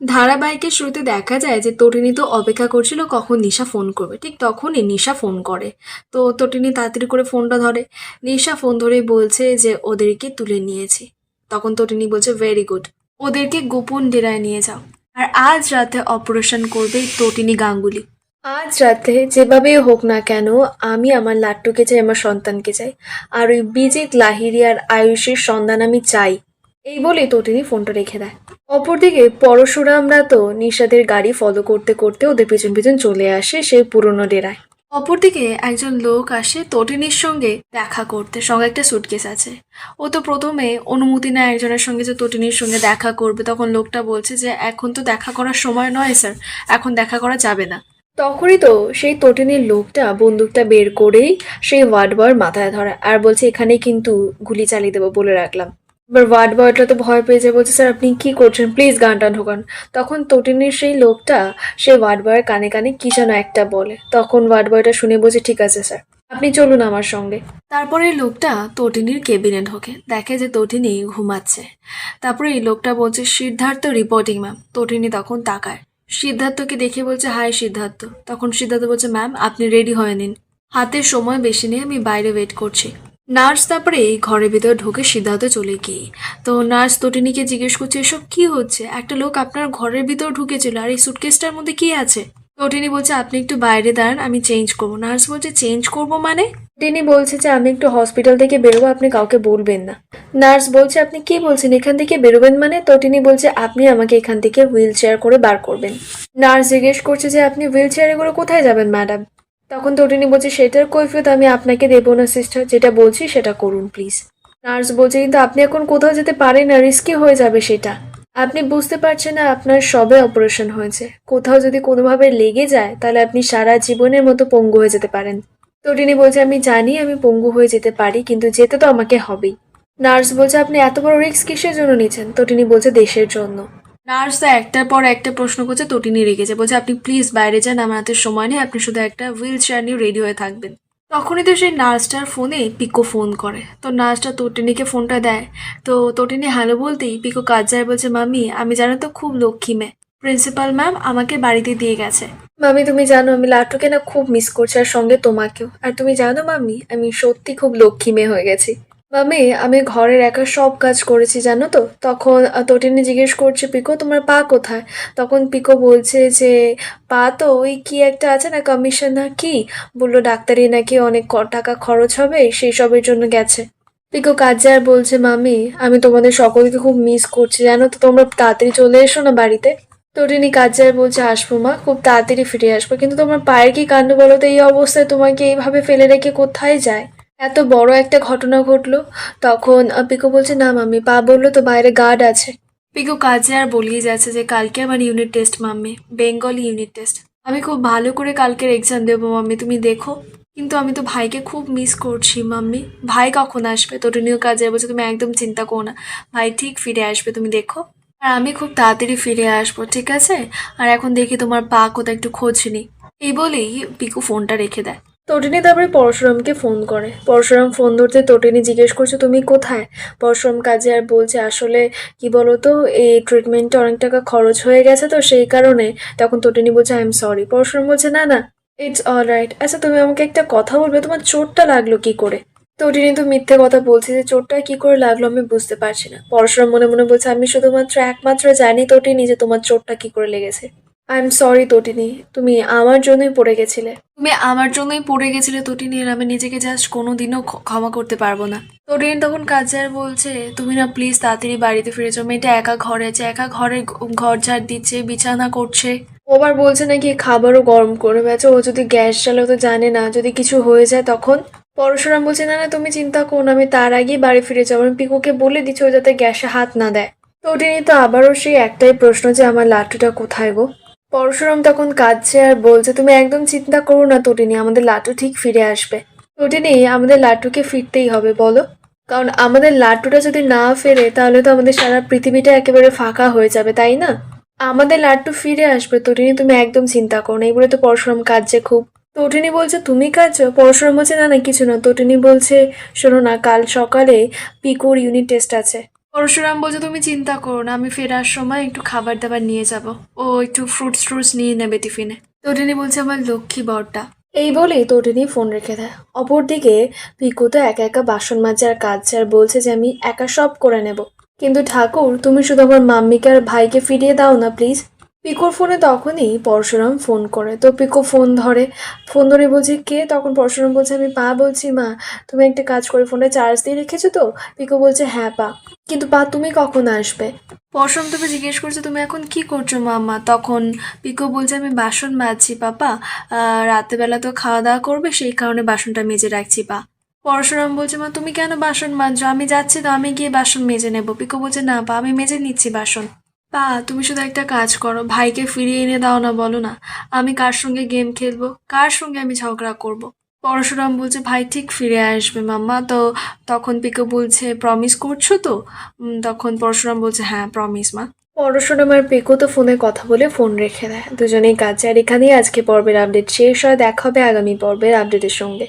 ধারাবাহিকের শুরুতে দেখা যায় যে তটিনী তো অপেক্ষা করছিল কখন নিশা ফোন করবে। ঠিক তখনই নিশা ফোন করে। তো তটিনী তাড়াতাড়ি করে ফোনটা ধরে। নিশা ফোন ধরেই বলছে যে, ওদেরকে তুলে নিয়েছি। তখন তটিনী বলছে ভেরি গুড ওদেরকে গোপন ডেরায় নিয়ে যাও। আর আজ রাতে অপারেশন করবে তটিনী গাঙ্গুলি। আজ রাতে যেভাবেই হোক না কেন, আমি আমার লাট্টুকে চাই, আমার সন্তানকে চাই। আর ওই বিজিত লাহিরি আর আয়ুষের সন্ধান আমি চাই। এই বলে তটিনী ফোনটা রেখে দেয়। অপরদিকে পরশুরামরা তো নিশাদের গাড়ি ফলো করতে করতে ওদের পিছন পিছন চলে আসে সেই পুরনো ডেরায়। অপরদিকে একজন লোক আসে তটিনীর সঙ্গে দেখা করতে, সঙ্গে একটা সুটকেস আছে। ও তো প্রথমে অনুমতি নেয় একজনের সঙ্গে যে তটিনীর সঙ্গে দেখা করবে। তখন লোকটা বলছে যে, এখন তো দেখা করার সময় নয় স্যার এখন দেখা করা যাবে না। তখনই তো সেই তটিনীর লোকটা বন্দুকটা বের করেই সেই ওয়ার্ড বয়ের মাথায় ধরে আর বলছে এখানে কিন্তু গুলি চালিয়ে দেবো বলে রাখলাম। এবার ওয়ার্ড বয়টা তো ভয় পেয়ে যায়, বলছে, স্যার, আপনি কি করছেন? প্লিজ গানটা ঢোকান। তখন তটিনীর সেই লোকটা, সেই ওয়ার্ড বয়ের কানে কানে কি যেন একটা বলে। তখন ওয়ার্ড বয়টা শুনে বলছে, ঠিক আছে, স্যার, আপনি চলুন আমার সঙ্গে। তারপরে লোকটা তটিনীর কেবিনে ঢোকে, দেখে যে তটিনী ঘুমাচ্ছে। তারপরে এই লোকটা বলছে, সিদ্ধার্থ রিপোর্টিং ম্যাম তটিনী তখন তাকায়। সিদ্ধার্থকে দেখে বলছে, হাই, সিদ্ধার্থ। তখন সিদ্ধার্থ বলছে ম্যাম আপনি রেডি হয়ে নিন। হাতে সময় বেশি নেই, আমি বাইরে ওয়েট করছি। নার্স তারপরে ঘরের ভিতর ঢুকে সিদ্ধার্থ চলে গিয়ে। তো নার্স তটিনীকে জিজ্ঞেস করছে, এসব কি হচ্ছে? একটা লোক আপনার ঘরের ভিতর ঢুকেছিল আর এই সুটকেসটার মধ্যে কি আছে? তটিনী বলছে, আপনি একটু বাইরে দাঁড়ান, আমি চেঞ্জ করব। নার্স বলছে চেঞ্জ করব মানে? তিনি বলছে যে, আমি একটু হসপিটাল থেকে বেরোবো, আপনি কাউকে বলবেন না। নার্স বলছে, আপনি কি বলছেন? এখান থেকে বেরোবেন মানে? তটিনী বলছে, আপনি আমাকে এখান থেকে হুইল চেয়ার করে বার করবেন। নার্স জিজ্ঞেস করছে যে, আপনি হুইল চেয়ারে করে কোথায় যাবেন ম্যাডাম তখন তটিনী বলছে, সেটার কৈফিয়ত আমি আপনাকে দেবো না সিস্টার যেটা বলছি সেটা করুন প্লিজ নার্স বলছে, কিন্তু আপনি এখন কোথাও যেতে পারেন না রিস্কি হয়ে যাবে সেটা। আপনি বুঝতে পারছেন না, আপনার সবে অপারেশন হয়েছে। কোথাও যদি কোনোভাবে লেগে যায়, তাহলে আপনি সারা জীবনের মতো পঙ্গু হয়ে যেতে পারেন। তটিনী বলছে, আমি জানি আমি পঙ্গু হয়ে যেতে পারি, কিন্তু যেতে তো আমাকে হবেই। নার্স বলছে, আপনি এত বড় রিস্ক কিসের জন্য নিচ্ছেন? তটিনী বলছে, দেশের জন্য। নার্স তো একটার পর একটা প্রশ্ন করছে, তটিনী রেগেছে বলছে, আপনি প্লিজ বাইরে যান, আমার হাতে সময় নেই, আপনি শুধু একটা হুইল চেয়ার নিয়ে রেডি হয়ে থাকবেন। তখনই তো সেই নার্সটার ফোনে পিকো ফোন করে। তো নার্সটা তটিনীকে ফোনটা দেয়। তো তটিনী, হ্যালো বলতেই পিকো কাজ যায়, বলছে মামি আমি জানো তো খুব লক্ষ্মী মেয়ে। প্রিন্সিপাল ম্যাম আমাকে বাড়িতে দিয়ে গেছে। মামি তুমি জানো আমি লাটুকে না খুব মিস করছি, আর সঙ্গে তোমাকেও। আর তুমি জানো মামি আমি সত্যি খুব লক্ষ্মী মেয়ে হয়ে গেছি। মামি আমি ঘরের একা সব কাজ করেছি জানো তো? তখন আহ, জিজ্ঞেস করছে পিকো তোমার পা কোথায়? তখন পিকো বলছে যে পা তো ওই কি একটা আছে না কমিশন না কি? বলল ডাক্তারি নাকি অনেক ক- টাকা খরচ হবে সেই সবের জন্য গেছে। পিকো কাজে আর বলছে মামি আমি তোমাদের সকলকে খুব মিস করছি জানো তো? তোমরা তাড়াতাড়ি চলে এসো না বাড়িতে? তটিনী কাজে আর বলছে আসব মা খুব তাড়াতাড়ি ফিরে আসব। কিন্তু তোমার পায়ের কি কাণ্ড বলো তো? এই অবস্থায় তোমাকে এইভাবে ফেলে রেখে কোথায় যায়? এত বড় একটা ঘটনা ঘটলো, তখন পিকো বলছে, না, মাম্মি, পা বলল তো বাইরে গার্ড আছে। পিকো কাজে আর বলিয়ে যাচ্ছে যে, কালকে আমার unit test mummy Bengali unit test আমি খুব ভালো করে কালকের এক্সাম দেবো, মাম্মি, তুমি দেখো। কিন্তু আমি তো ভাইকে খুব মিস করছি, মাম্মি। ভাই কখন আসবে? তটিনীয় কাজে বলছে, তুমি একদম চিন্তা করো না। ভাই ঠিক ফিরে আসবে, তুমি দেখো। আর আমি খুব তাড়াতাড়ি ফিরে আসব, ঠিক আছে? আর এখন দেখি তোমার পা কোথাও একটু খোঁজ নি। এই বলেই পিকু ফোনটা রেখে দেয়। তটিনী তারপরে পরশুরামকে ফোন করে। পরশুরাম ফোন ধরতে তটিনী জিজ্ঞেস করছে, তুমি কোথায়? পরশুরাম কাজে আর বলছে, আসলে কি বলতো, এই ট্রিটমেন্টে অনেক টাকা খরচ হয়ে গেছে তো সেই কারণে। তখন তটিনী বলছে আই এম সরি পরশুরাম বলছে, না না ইটস অল রাইট আচ্ছা তুমি আমাকে একটা কথা বলবে, তোমার চোটটা লাগল কি করে? তটিনী তো মিথ্যে কথা বলছে যে, চোটটা কি করে লাগল আমি বুঝতে পারছি না। পরশুরাম মনে মনে বলছে, আমি শুধুমাত্র একমাত্র জানি তটিনী যে তোমার চোটটা কি করে লেগেছে। আই এম সরি তটিনী তুমি আমার জন্যই পড়ে গেছিলে। তুমি আমার জন্যই পড়ে গেছিলে তটিনী আর আমি নিজেকে জাস্ট কোনোদিনও ক্ষ- ক্ষমা করতে পারব না। তটিনী তখন কাজার বলছে তুমি না প্লিজ তাড়াতাড়ি বাড়িতে ফিরে যাও। মেয়েটা একা ঘরে আছে একা ঘরে ঘর ঝাড় দিচ্ছে বিছানা করছে। ও আবার বলছে নাকি খাবারও গরম করে বেছে ও যদি গ্যাস জ্বালাও তো জানে না। যদি কিছু হয়ে যায় তখন? পরশুরাম বলছে না না তুমি চিন্তা করো না আমি তার আগেই বাড়ি ফিরে যাব। আমি পিকুকে বলে দিচ্ছি ও যাতে গ্যাসে হাত না দেয়। তটিনী তো আবারও সেই একটাই প্রশ্ন যে আমার লাট্টুটা কোথায় গো? পরশুরাম তখন কাঁদছে আর বলছে, তুমি একদম চিন্তা করো না তটিনী আমাদের লাট্টু ঠিক ফিরে আসবে। তটিনী আমাদের লাট্টুকে ফিরতেই হবে, বলো। কারণ আমাদের লাট্টুটা যদি না ফেরে, তাহলে তো আমাদের সারা পৃথিবীটা একেবারে ফাঁকা হয়ে যাবে, তাই না? আমাদের লাট্টু ফিরে আসবে তটিনী তুমি একদম চিন্তা করো না। এই বলে তো পরশুরাম কাঁদছে খুব। তটিনী বলছে, তুমি কাঁদছো? পরশুরাম বলছে, না না, কিছু না। তটিনী বলছে, শোনো না, কাল সকালে পিকুর ইউনিট টেস্ট আছে। পরশুরাম বলছে, তুমি চিন্তা করো না, আমি ফেরার সময় একটু খাবার দাবার নিয়ে যাব। ও একটু ফ্রুটস ট্রুটস নিয়ে নেবে টিফিনে। তোটিনি বলছে, আমার লক্ষ্মী বরটা। এই বলেই তোটিনি ফোন রেখে দেয়। অপরদিকে পিকু তো একা একা বাসন মাজার কাজ আর বলছে যে, আমি একা সব করে নেব। কিন্তু ঠাকুর, তুমি শুধু আমার মাম্মিকে আর ভাইকে ফিরিয়ে দাও না প্লিজ পিকুর ফোনে তখনই পরশুরাম ফোন করে। তো পিকো ফোন ধরে। ফোন ধরে বলছে, কে? তখন পরশুরাম বলছে, আমি পা বলছি, মা। তুমি একটা কাজ করে ফোনে চার্জ দিয়ে রেখেছো তো? পিকো বলছে হ্যাঁ পা। কিন্তু পা তুমি কখন আসবে? পরশুরাম তোকে জিজ্ঞেস করছে, তুমি এখন কি করছ মামা তখন পিকো বলছে, আমি বাসন মাজছি, পাপা। রাতেবেলা তো খাওয়া দাওয়া করবে, সেই কারণে বাসনটা মেজে রাখছি, পা। পরশুরাম বলছে, মা, তুমি কেন বাসন মাজছো? আমি যাচ্ছি তো, আমি গিয়ে বাসন মেজে নেব। পিকো বলছে, না, পা, আমি মেজে নিচ্ছি বাসন। পা তুমি শুধু একটা কাজ করো, ভাইকে ফিরিয়ে এনে দাও না বলো না। আমি কার সঙ্গে গেম খেলব? কার সঙ্গে আমি ঝগড়া করব। পরশুরাম বলছে, ভাই, ঠিক ফিরে আসবে মাম্মা। তো তখন পিকু বলছে প্রমিস করছ তো? তখন পরশুরাম বলছে হ্যাঁ প্রমিস মা। পরশুরাম আর পিকু তো ফোনে কথা বলে ফোন রেখে দেয়। দুজনেই কাজে আর এখানেই আজকে পর্বের আপডেট শেষ হয়। দেখা হবে আগামী পর্বের আপডেটের সঙ্গে।